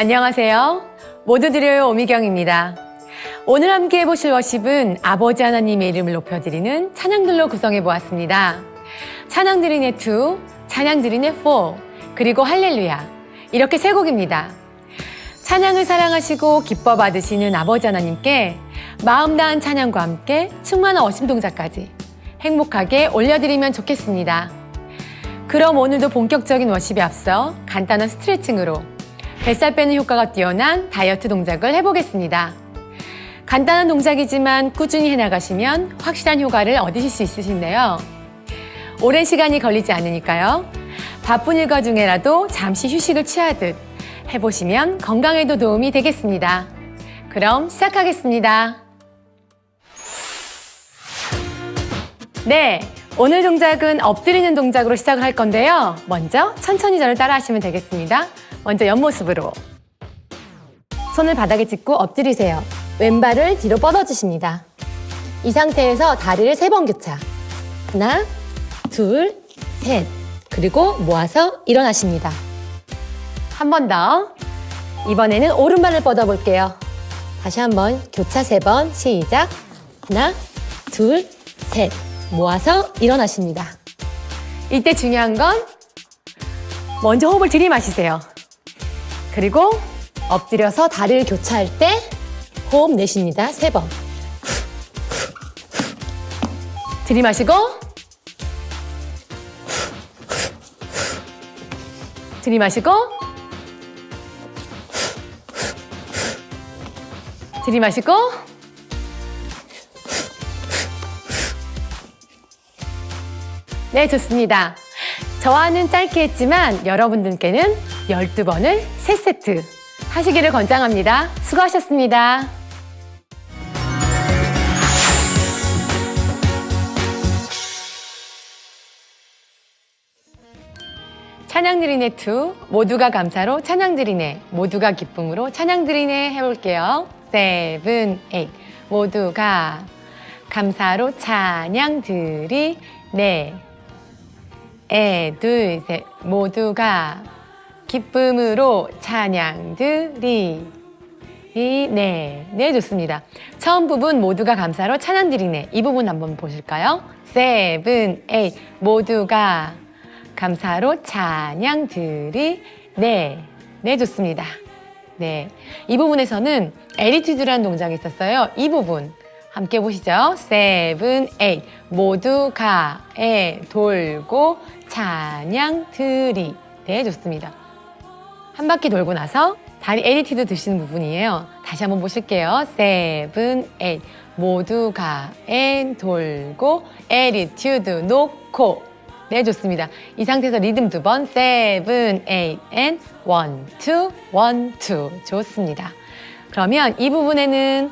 안녕하세요. 모두 드려요 오미경입니다. 오늘 함께 해보실 워십은 아버지 하나님의 이름을 높여드리는 찬양들로 구성해 보았습니다. 찬양 드리네 2, 찬양 드리네 4, 그리고 할렐루야. 이렇게 세 곡입니다. 찬양을 사랑하시고 기뻐 받으시는 아버지 하나님께 마음 다한 찬양과 함께 충만한 어심 동작까지 행복하게 올려드리면 좋겠습니다. 그럼 오늘도 본격적인 워십에 앞서 간단한 스트레칭으로 뱃살 빼는 효과가 뛰어난 다이어트 동작을 해보겠습니다. 간단한 동작이지만 꾸준히 해나가시면 확실한 효과를 얻으실 수 있으신데요. 오랜 시간이 걸리지 않으니까요. 바쁜 일과 중에라도 잠시 휴식을 취하듯 해보시면 건강에도 도움이 되겠습니다. 그럼 시작하겠습니다. 네, 오늘 동작은 엎드리는 동작으로 시작을 할 건데요. 먼저 천천히 저를 따라 하시면 되겠습니다. 먼저 옆모습으로. 손을 바닥에 짚고 엎드리세요. 왼발을 뒤로 뻗어주십니다. 이 상태에서 다리를 세 번 교차. 하나, 둘, 셋. 그리고 모아서 일어나십니다. 한 번 더. 이번에는 오른발을 뻗어볼게요. 다시 한번 교차 세 번 시작. 하나, 둘, 셋. 모아서 일어나십니다. 이때 중요한 건 먼저 호흡을 들이마시세요. 그리고 엎드려서 다리를 교차할 때 호흡 내쉽니다. 세 번. 들이마시고 들이마시고 들이마시고 네, 좋습니다. 저와는 짧게 했지만 여러분들께는 12번을 3세트 하시기를 권장합니다. 수고하셨습니다. 찬양드리네 2 모두가 감사로 찬양드리네 모두가 기쁨으로 찬양드리네 해볼게요. 세븐 에잇 모두가 감사로 찬양드리네 에, 둘, 셋, 모두가 기쁨으로 찬양 드리. 이, 네, 네, 좋습니다. 처음 부분 모두가 감사로 찬양 드리네. 이 부분 한번 보실까요? 세븐, 에잇, 모두가 감사로 찬양 드리네. 네, 좋습니다. 네. 이 부분에서는 에리튜드라는 동작이 있었어요. 이 부분. 함께 보시죠. 세븐, 에잇. 모두가 에 돌고 찬양 드리. 네, 좋습니다. 한 바퀴 돌고 나서 다리 에리티드 드시는 부분이에요. 다시 한번 보실게요. 세븐, 에잇. 모두가 엔 돌고 에리튜드 놓고. 네, 좋습니다. 이 상태에서 리듬 두 번. 세븐, 에잇, 앤 원, 투, 원, 투. 좋습니다. 그러면 이 부분에는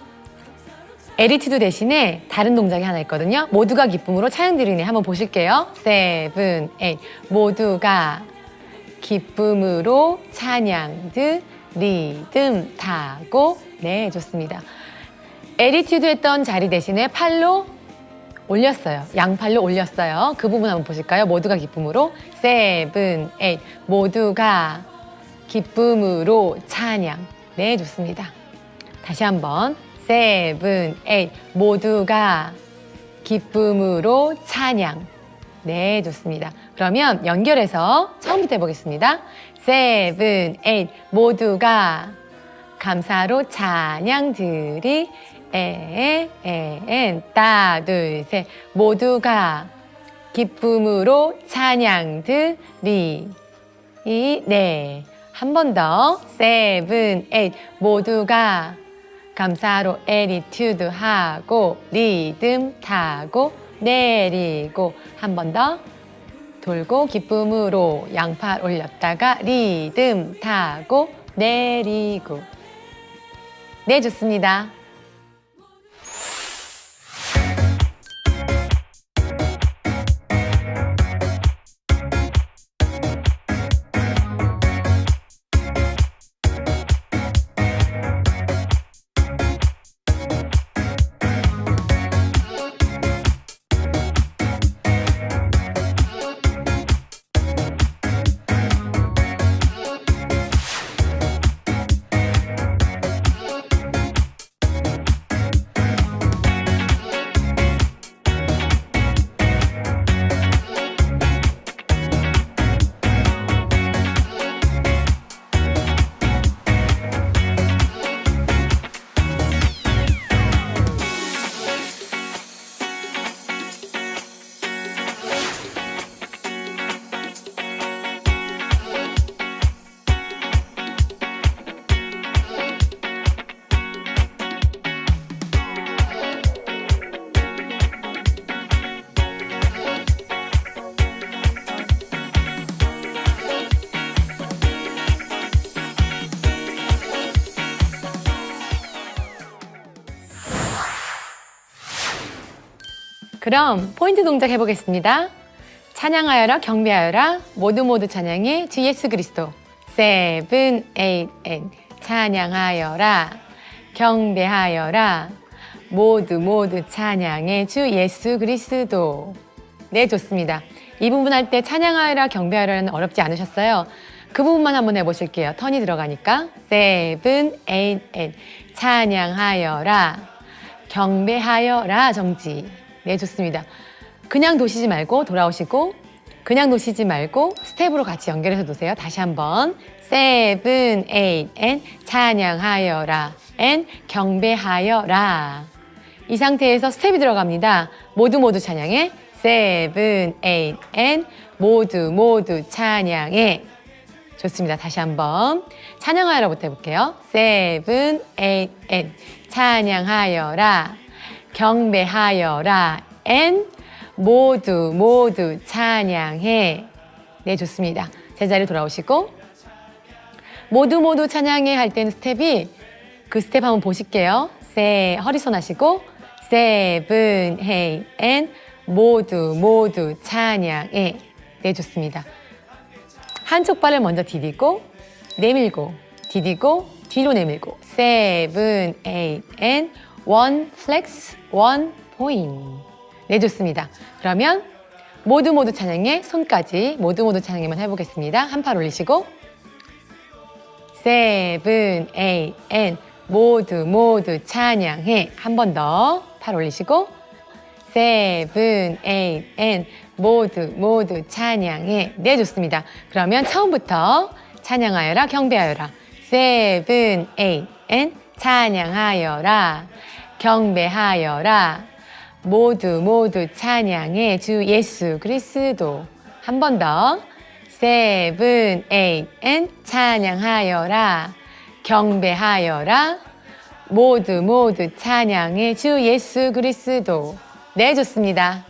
에리티드 대신에 다른 동작이 하나 있거든요. 모두가 기쁨으로 찬양 드리네. 한번 보실게요. 세븐, 에잇. 모두가 기쁨으로 찬양 드 리듬 타고 네 좋습니다. 에리튜드 했던 자리 대신에 팔로 올렸어요. 양팔로 올렸어요. 그 부분 한번 보실까요? 모두가 기쁨으로 세븐, 에잇. 모두가 기쁨으로 찬양. 네 좋습니다. 다시 한번 세븐, 에잇 모두가 기쁨으로 찬양. 네, 좋습니다. 그러면 연결해서 처음부터 해보겠습니다. 세븐, 에잇 모두가 감사로 찬양 드리 에, 에, 엔, 따, 둘, 셋. 모두가 기쁨으로 찬양 드리 이, 네. 한 번 더. 세븐, 에잇 모두가 감사로 에리튜드 하고 리듬 타고 내리고 한 번 더 돌고 기쁨으로 양팔 올렸다가 리듬 타고 내리고 네 좋습니다. 그럼 포인트 동작 해보겠습니다. 찬양하여라 경배하여라 모두 모두 찬양해 주 예수 그리스도 세븐 에잇 엔 찬양하여라 경배하여라 모두 모두 찬양해 주 예수 그리스도 네 좋습니다. 이 부분 할 때 찬양하여라 경배하여라는 어렵지 않으셨어요? 그 부분만 한번 해보실게요. 턴이 들어가니까 세븐 에잇 엔 찬양하여라 경배하여라 정지 네 좋습니다. 그냥 도시지 말고 돌아오시고 그냥 놓으시지 말고 스텝으로 같이 연결해서 놓으세요. 다시 한번 세븐 에잇 앤 찬양하여라 앤 경배하여라 이 상태에서 스텝이 들어갑니다. 모두 모두 찬양해 세븐 에잇 앤 모두 모두 찬양해 좋습니다. 다시 한번 찬양하여라부터 해볼게요. 세븐 에잇 앤 찬양하여라 경배하여라 앤 모두 모두 찬양해. 네, 좋습니다. 제자리 돌아오시고 모두 모두 찬양해 할 때는 스텝이 그 스텝 한번 보실게요. 세 허리손 하시고 세븐 헤이 앤 모두 모두 찬양해. 네, 좋습니다. 한쪽 발을 먼저 디디고 내밀고 디디고 뒤로 내밀고 세븐 에잇 앤 원 플렉스 원 포인트 네, 좋습니다. 그러면 모두 모두 찬양에 손까지 모두 모두 찬양에만 해보겠습니다. 한 팔 올리시고. 세븐, 에잇, 앤 모두 모두 찬양해. 한 번 더 팔 올리시고. 세븐, 에잇, 앤 모두 모두 찬양해. 네 좋습니다. 그러면 처음부터 찬양하여라 경배하여라. 세븐, 에잇, 앤 찬양하여라 경배하여라. 모두 모두 찬양해 주 예수 그리스도. 한 번 더. 세븐 에잇 앤 찬양하여라. 경배하여라. 모두 모두 찬양해 주 예수 그리스도. 네 좋습니다.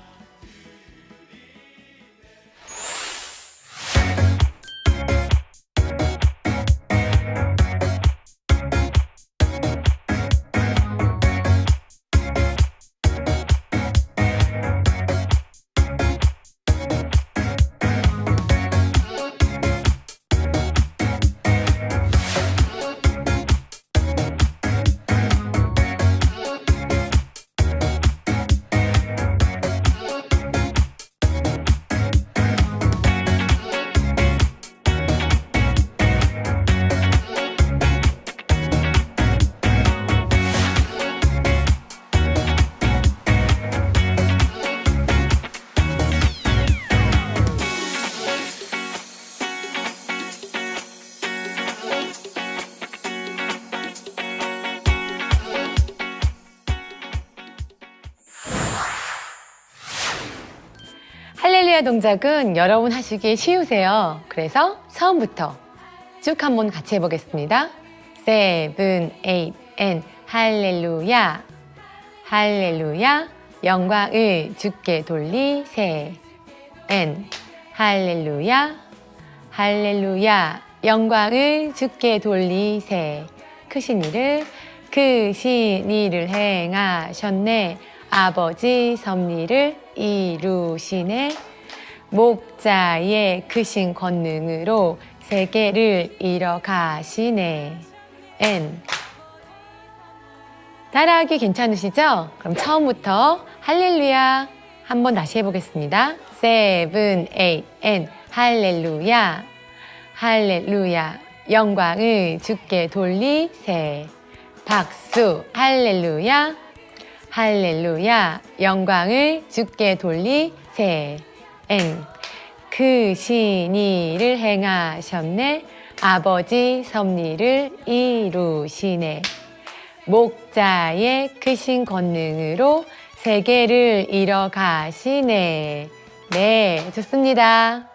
동작은 여러분 하시기 쉬우세요. 그래서 처음부터 쭉 한번 같이 해보겠습니다. 세븐, 에잇, 앤 할렐루야. 할렐루야. 영광을 주께 돌리세 앤 할렐루야. 할렐루야. 영광을 주께 돌리세. 크신 일을 크신 일을 행하셨네. 아버지 섭리를 이루시네 목자의 크신 권능으로 세계를 이뤄가시네. 엔 따라하기 괜찮으시죠? 그럼 처음부터 할렐루야 한번 다시 해보겠습니다. 세븐, 에잇, 엔 할렐루야. 할렐루야. 영광을 주께 돌리세. 박수. 할렐루야. 할렐루야. 영광을 주께 돌리세 엔 크신 일을 행하셨네. 아버지 섭리를 이루시네. 목자의 크신 권능으로 세계를 이뤄가시네. 네 좋습니다.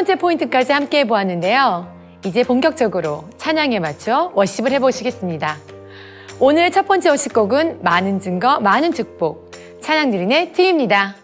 번째 포인트까지 함께 해보았는데요. 이제 본격적으로 찬양에 맞춰 워십을 해보시겠습니다. 오늘 첫 번째 워십곡은 많은 증거, 많은 축복. 찬양드린의 트입니다.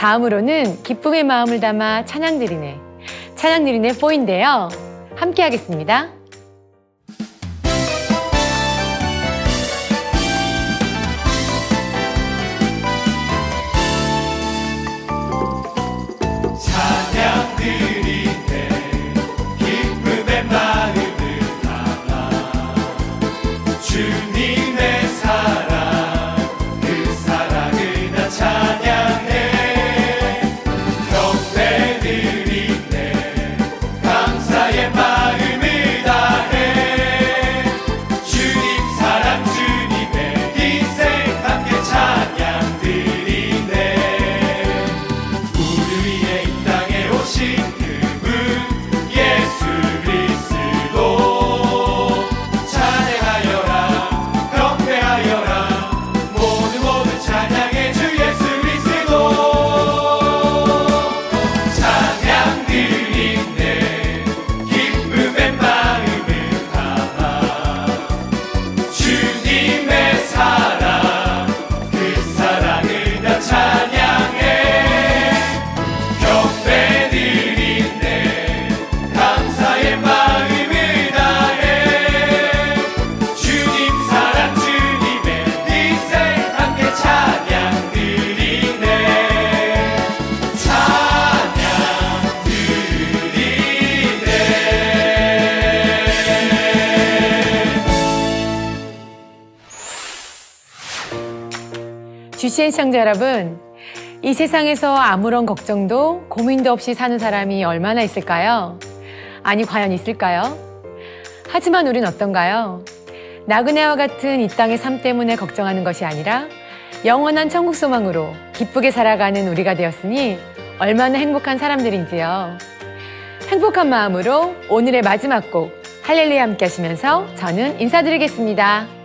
다음으로는 기쁨의 마음을 담아 찬양드리네. 찬양드리네 4인데요. 함께 하겠습니다. 기쁨의 마음을 담아 주님 GCN 시청자 여러분, 이 세상에서 아무런 걱정도 고민도 없이 사는 사람이 얼마나 있을까요? 아니, 과연 있을까요? 하지만 우린 어떤가요? 나그네와 같은 이 땅의 삶 때문에 걱정하는 것이 아니라 영원한 천국 소망으로 기쁘게 살아가는 우리가 되었으니 얼마나 행복한 사람들인지요. 행복한 마음으로 오늘의 마지막 곡 할렐루야 함께 하시면서 저는 인사드리겠습니다.